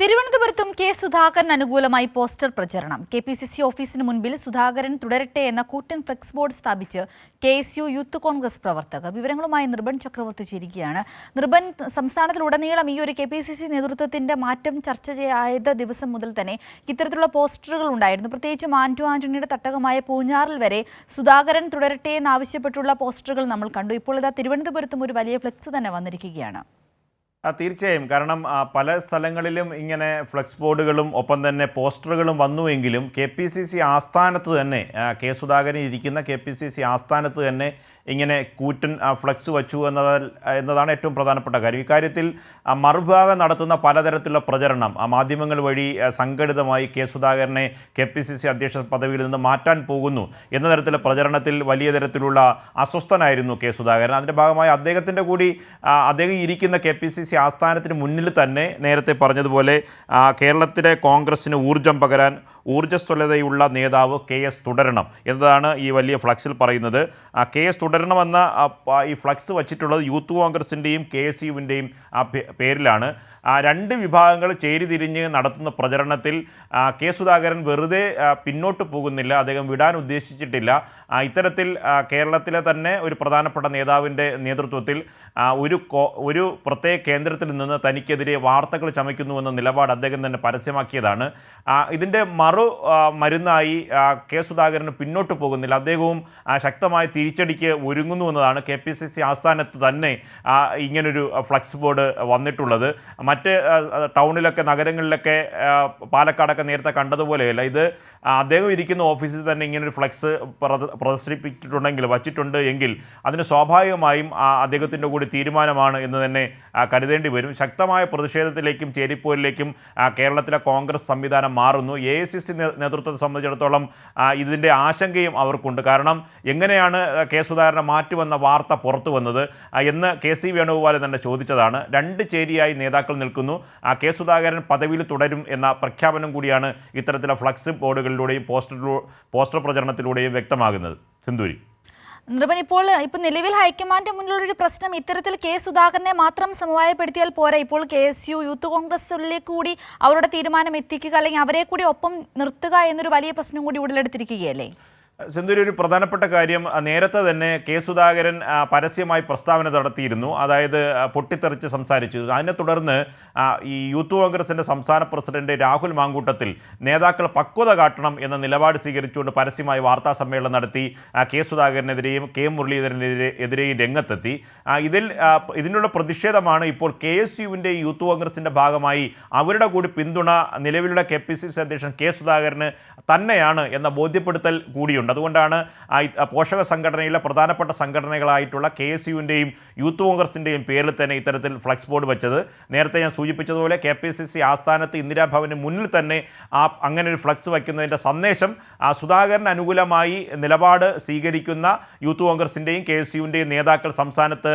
തിരുവനന്തപുരത്തും കെ സുധാകരൻ അനുകൂലമായി പോസ്റ്റർ പ്രചരണം. കെ പി സി സി ഓഫീസിന് മുൻപിൽ സുധാകരൻ തുടരട്ടെ എന്ന കൂറ്റൻ ഫ്ലെക്സ് ബോർഡ് സ്ഥാപിച്ച് K S U youth Congress പ്രവർത്തകർ. വിവരങ്ങളുമായി നിർബൻ ചക്രവർത്തി ചേരുകയാണ്. നിർബൻ സംസ്ഥാനത്തിലുടനീളം ഈ ഒരു കെ പി സി സി നേതൃത്വത്തിന്റെ മാറ്റം ചർച്ച ചെയ്ത ദിവസം മുതൽ തന്നെ ഇത്തരത്തിലുള്ള പോസ്റ്ററുകൾ ഉണ്ടായിരുന്നു. പ്രത്യേകിച്ച് ആന്റോ ആന്റണിയുടെ തട്ടകമായ പൂഞ്ഞാറിൽ വരെ സുധാകരൻ തുടരട്ടെ എന്നാവശ്യപ്പെട്ടുള്ള പോസ്റ്ററുകൾ നമ്മൾ കണ്ടു. ഇപ്പോൾ ഇതാ തിരുവനന്തപുരത്തും ഒരു വലിയ ഫ്ലെക്സ് തന്നെ വന്നിരിക്കുകയാണ്. തീർച്ചയായും. കാരണം പല സ്ഥലങ്ങളിലും ഇങ്ങനെ ഫ്ലെക്സ് ബോർഡുകളും ഒപ്പം തന്നെ പോസ്റ്ററുകളും വന്നുവെങ്കിലും കെ പി സി സി ആസ്ഥാനത്ത് തന്നെ കെ സുധാകരൻ ഇരിക്കുന്ന കെ പി സി സി ആസ്ഥാനത്ത് തന്നെ ഇങ്ങനെ കൂറ്റൻ ഫ്ലക്സ് വച്ചു എന്നതിൽ എന്നതാണ് ഏറ്റവും പ്രധാനപ്പെട്ട കാര്യം. ഇക്കാര്യത്തിൽ മറുഭാഗം നടത്തുന്ന പലതരത്തിലുള്ള പ്രചരണം ആ, മാധ്യമങ്ങൾ വഴി സംഘടിതമായി കെ സുധാകരനെ കെ പി സി സി അധ്യക്ഷ പദവിയിൽ നിന്ന് മാറ്റാൻ പോകുന്നു എന്ന തരത്തിലുള്ള പ്രചരണത്തിൽ വലിയ തരത്തിലുള്ള അസ്വസ്ഥനായിരുന്നു കെ സുധാകരൻ. അതിന്റെ ഭാഗമായി അദ്ദേഹത്തിന്റെ കൂടി അദ്ദേഹം ഇരിക്കുന്ന കെ പി സി സി ആസ്ഥാനത്തിന് മുന്നിൽ തന്നെ നേരത്തെ പറഞ്ഞതുപോലെ കേരളത്തിലെ കോൺഗ്രസ്സിന് ഊർജം പകരാൻ ഊർജസ്വലതയുള്ള നേതാവ് കെ എസ് തുടരണം എന്നതാണ് ഈ വലിയ ഫ്ലക്സിൽ പറയുന്നത്. കെ എസ് തുടരണമെന്ന ഈ ഫ്ലക്സ് വച്ചിട്ടുള്ളത് യൂത്ത് കോൺഗ്രസിന്റെയും കെ എസ് യുവിന്റെയും ആ പേരിലാണ്. ആ രണ്ട് വിഭാഗങ്ങൾ ചേരിതിരിഞ്ഞ് നടത്തുന്ന പ്രചരണത്തിൽ കെ സുധാകരൻ വെറുതെ പിന്നോട്ട് പോകുന്നില്ല അദ്ദേഹം വിടാൻ ഉദ്ദേശിച്ചിട്ടില്ല. ഇത്തരത്തിൽ കേരളത്തിലെ തന്നെ ഒരു പ്രധാനപ്പെട്ട നേതാവിന്റെ നേതൃത്വത്തിൽ ഒരു ഒരു പ്രത്യേക കേന്ദ്രത്തിൽ നിന്ന് തനിക്കെതിരെ വാർത്തകൾ ചമയ്ക്കുന്നുവെന്ന നിലപാട് അദ്ദേഹം തന്നെ പരസ്യമാക്കിയതാണ്. ഇതിന്റെ മറു ആ, മരുന്നായി കെ സുധാകരന് പിന്നോട്ട് പോകുന്നില്ല. അദ്ദേഹവും ശക്തമായ തിരിച്ചടിക്ക് ഒരുങ്ങുന്നു എന്നതാണ് കെ പി സി സി ആസ്ഥാനത്ത് തന്നെ ഇങ്ങനൊരു ഫ്ലക്സ് ബോർഡ് വന്നിട്ടുള്ളത്. മറ്റ് ടൗണിലൊക്കെ നഗരങ്ങളിലൊക്കെ പാലക്കാടൊക്കെ നേരത്തെ കണ്ടതുപോലെയല്ല. ഇത് അദ്ദേഹം ഇരിക്കുന്ന ഓഫീസിൽ തന്നെ ഇങ്ങനൊരു ഫ്ലക്സ് പ്രദ- പ്രദർശിപ്പിച്ചിട്ടുണ്ടെങ്കിൽ വച്ചിട്ടുണ്ട് എങ്കിൽ അതിന് സ്വാഭാവികമായും അദ്ദേഹത്തിന്റെ കൂടി തീരുമാനമാണ് എന്ന് തന്നെ കരുതേണ്ടി വരും. ശക്തമായ പ്രതിഷേധത്തിലേക്കും ചേരിപ്പോരിലേക്കും കേരളത്തിലെ കോൺഗ്രസ് സംവിധാനം മാറുന്നു. എ ഐ സി സി നേതൃത്വത്തെ സംബന്ധിച്ചിടത്തോളം ഇതിന്റെ ആശങ്കയും അവർക്കുണ്ട്. കാരണം എങ്ങനെയാണ് കെ സുധാകരനെ മാറ്റുമെന്ന വാർത്ത പുറത്തു വന്നത്? എന്ന് കെ സി വേണുഗോപാലൻ തന്നെ ചോദിച്ചതാണ്. രണ്ട് ചേരിയായി നേതാക്കൾ നിൽക്കുന്നു. കെ സുധാകരൻ പദവിയിൽ തുടരും എന്ന പ്രഖ്യാപനം കൂടിയാണ് ഇത്തരത്തിലെ ഫ്ലക്സ് ബോർഡുകളിലൂടെയും പോസ്റ്ററിലൂ പോസ്റ്റർ പോസ്റ്റർ പ്രചരണത്തിലൂടെയും വ്യക്തമാകുന്നത്. സിന്ധൂരി നിർബൻ ഇപ്പോൾ ഇപ്പോൾ നിലവിൽ ഹൈക്കമാൻഡ് മുന്നിലുള്ള ഒരു പ്രശ്നം ഇത്തരത്തിൽ കെ സുധാകരനെ മാത്രം സമവായപ്പെടുത്തിയാൽ പോരാ. ഇപ്പോൾ കെ എസ് യു യൂത്ത് കോൺഗ്രസിലേക്ക് കൂടി അവരുടെ തീരുമാനം എത്തിക്കുക അല്ലെങ്കിൽ അവരെ കൂടി ഒപ്പം നിർത്തുക എന്നൊരു വലിയ പ്രശ്നം കൂടി ഉടലെടുത്തിരിക്കുകയല്ലേ? സിന്ധുരി ഒരു പ്രധാനപ്പെട്ട കാര്യം നേരത്തെ തന്നെ കെ സുധാകരൻ പരസ്യമായി പ്രസ്താവന നടത്തിയിരുന്നു. അതായത് പൊട്ടിത്തെറിച്ച് സംസാരിച്ചു. അതിനെ തുടർന്ന് ഈ യൂത്ത് കോൺഗ്രസിന്റെ സംസ്ഥാന പ്രസിഡന്റ് രാഹുൽ മാങ്കൂട്ടത്തിൽ നേതാക്കൾ പക്വത കാട്ടണം എന്ന നിലപാട് സ്വീകരിച്ചുകൊണ്ട് പരസ്യമായി വാർത്താ സമ്മേളനം നടത്തി കെ സുധാകരനെതിരെയും കെ മുരളീധരനെതിരെ എതിരെയും രംഗത്തെത്തി. ഇതിൽ ഇതിനുള്ള പ്രതിഷേധമാണ് ഇപ്പോൾ കെ എസ് യുവിന്റെ യൂത്ത് കോൺഗ്രസിന്റെ ഭാഗമായി അവരുടെ കൂടി പിന്തുണ നിലവിലുള്ള കെ പി സി സി അധ്യക്ഷൻ കെ സുധാകരന് തന്നെയാണ് എന്ന ബോധ്യപ്പെടുത്തൽ കൂടിയുണ്ട്. അതുകൊണ്ടാണ് ആ പോഷക സംഘടനയിലെ പ്രധാനപ്പെട്ട സംഘടനകളായിട്ടുള്ള കെ എസ് യുവിന്റെയും യൂത്ത് കോൺഗ്രസിന്റെയും പേരിൽ തന്നെ ഇത്തരത്തിൽ ഫ്ലക്സ് ബോർഡ് വെച്ചത്. നേരത്തെ ഞാൻ സൂചിപ്പിച്ചതുപോലെ കെ പി സി സി ആസ്ഥാനത്ത് ഇന്ദിരാഭവന് മുന്നിൽ തന്നെ ആ അങ്ങനെ ഒരു ഫ്ലക്സ് വയ്ക്കുന്നതിന്റെ സന്ദേശം ആ സുധാകരൻ അനുകൂലമായി നിലപാട് സ്വീകരിക്കുന്ന യൂത്ത് കോൺഗ്രസിന്റെയും കെ എസ് യുവിന്റെയും നേതാക്കൾ സംസ്ഥാനത്ത്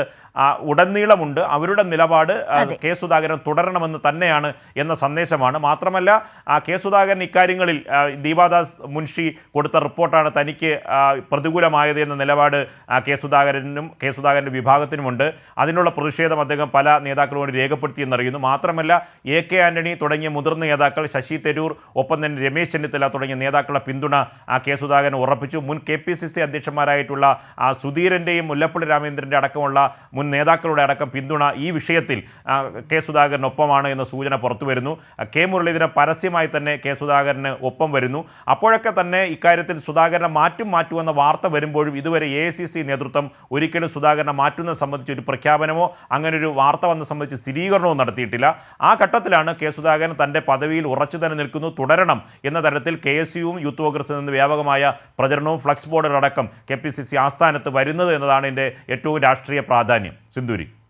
ഉടനീളമുണ്ട്. അവരുടെ നിലപാട് കെ സുധാകരൻ തുടരണമെന്ന് തന്നെയാണ് എന്ന സന്ദേശമാണ്. മാത്രമല്ല ആ, കെ സുധാകരൻ ഇക്കാര്യങ്ങളിൽ ദീപാദാസ് മുൻഷി കൊടുത്ത റിപ്പോർട്ടാണ് തനിക്ക് പ്രതികൂലമായത് എന്ന നിലപാട് കെ സുധാകരനും കെ സുധാകരന്റെ വിഭാഗത്തിനുമുണ്ട്. അതിനുള്ള പ്രതിഷേധം അദ്ദേഹം പല നേതാക്കളോട് രേഖപ്പെടുത്തിയെന്നറിയുന്നു. മാത്രമല്ല എ കെ ആന്റണി തുടങ്ങിയ മുതിർന്ന നേതാക്കൾ ശശി തരൂർ ഒപ്പം തന്നെ രമേശ് ചെന്നിത്തല തുടങ്ങിയ നേതാക്കളുടെ പിന്തുണ കെ സുധാകരൻ ഉറപ്പിച്ചു. മുൻ കെ പി സി സി അധ്യക്ഷന്മാരായിട്ടുള്ള സുധീരന്റെയും മുല്ലപ്പള്ളി രാമചന്ദ്രന്റെ അടക്കമുള്ള മുൻ നേതാക്കളുടെ അടക്കം പിന്തുണ ഈ വിഷയത്തിൽ കെ സുധാകരനൊപ്പമാണ് എന്ന സൂചന പുറത്തു വരുന്നു. കെ മുരളീധരൻ പരസ്യമായി തന്നെ കെ സുധാകരന് ഒപ്പം വരുന്നു. അപ്പോഴൊക്കെ തന്നെ ഇക്കാര്യത്തിൽ സുധാകരനെ മാറ്റും മാറ്റുമെന്ന വാർത്ത വരുമ്പോഴും ഇതുവരെ എ ഐ സി സി നേതൃത്വം ഒരിക്കലും സുധാകരനെ മാറ്റുന്നത് സംബന്ധിച്ച് ഒരു പ്രഖ്യാപനമോ അങ്ങനെ ഒരു വാർത്ത വന്ന സംബന്ധിച്ച് സ്ഥിരീകരണവും നടത്തിയിട്ടില്ല. ആ ഘട്ടത്തിലാണ് കെ സുധാകരൻ തന്റെ പദവിയിൽ ഉറച്ചു തന്നെ നിൽക്കുന്നു തുടരണം എന്ന തരത്തിൽ കെ എസ് യുവും യൂത്ത് കോൺഗ്രസിൽ നിന്ന് വ്യാപകമായ പ്രചരണവും ഫ്ലക്സ് ബോർഡുകളടക്കം കെ പി സി സി ആസ്ഥാനത്ത് വരുന്നത് എന്നതാണ് എന്റെ ഏറ്റവും രാഷ്ട്രീയ പ്രാധാന്യം. സിന്ദൂരി.